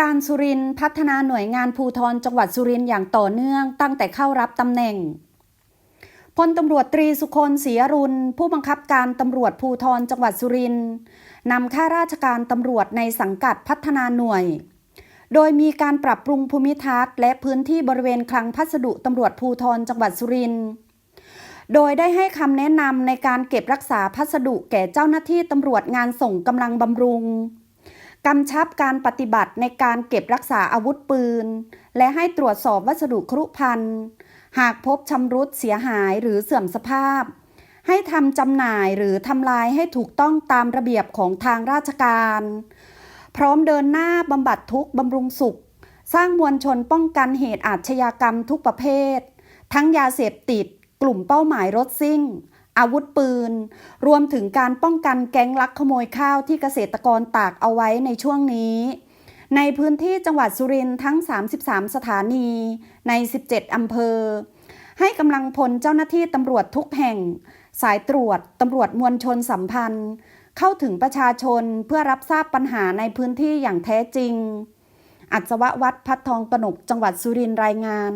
การสุรินพัฒนาหน่วยงานภูธรจังหวัดสุรินอย่างต่อเนื่อง ตั้งแต่เข้ารับตำแหน่งพลตำรวจตรีสุคนศรีอรุณ ผู้บังคับการตำรวจภูธรจังหวัดสุรินทร์นำข้าราชการตำรวจในสังกัดพัฒนาหน่วย โดยมีการปรับปรุงภูมิทัศน์ และพื้นที่บริเวณคลังพัสดุตำรวจภูธรจังหวัดสุรินทร์โดยได้ให้คำแนะนำในการเก็บรักษาพัสดุแก่เจ้าหน้าที่ตำรวจงานส่งกำลังบำรุง กำชับการปฏิบัติในการเก็บรักษาอาวุธปืน และให้ตรวจสอบวัสดุครุภัณฑ์ หากพบชำรุดเสียหายหรือเสื่อมสภาพ ให้ทำจำหน่ายหรือทำลายให้ถูกต้องตามระเบียบของทางราชการ พร้อมเดินหน้าบำบัดทุกข์บำรุงสุข สร้างมวลชนป้องกันเหตุอาชญากรรมทุกประเภท ทั้งยาเสพติด กลุ่มเป้าหมายรถซิ่ง อาวุธปืน รวมถึงการป้องกันแก๊งลักขโมยข้าวที่เกษตรกรตากเอาไว้ในช่วงนี้ ในพื้นที่จังหวัดสุรินทร์ทั้ง 33 สถานีใน 17 อำเภอ ให้กำลังพลเจ้าหน้าที่ตำรวจทุกแห่ง สายตรวจตำรวจมวลชนสัมพันธ์ เข้าถึงประชาชนเพื่อรับทราบปัญหาในพื้นที่อย่างแท้จริง อัศววัฒน์พัดทองกนกจังหวัดสุรินทร์รายงาน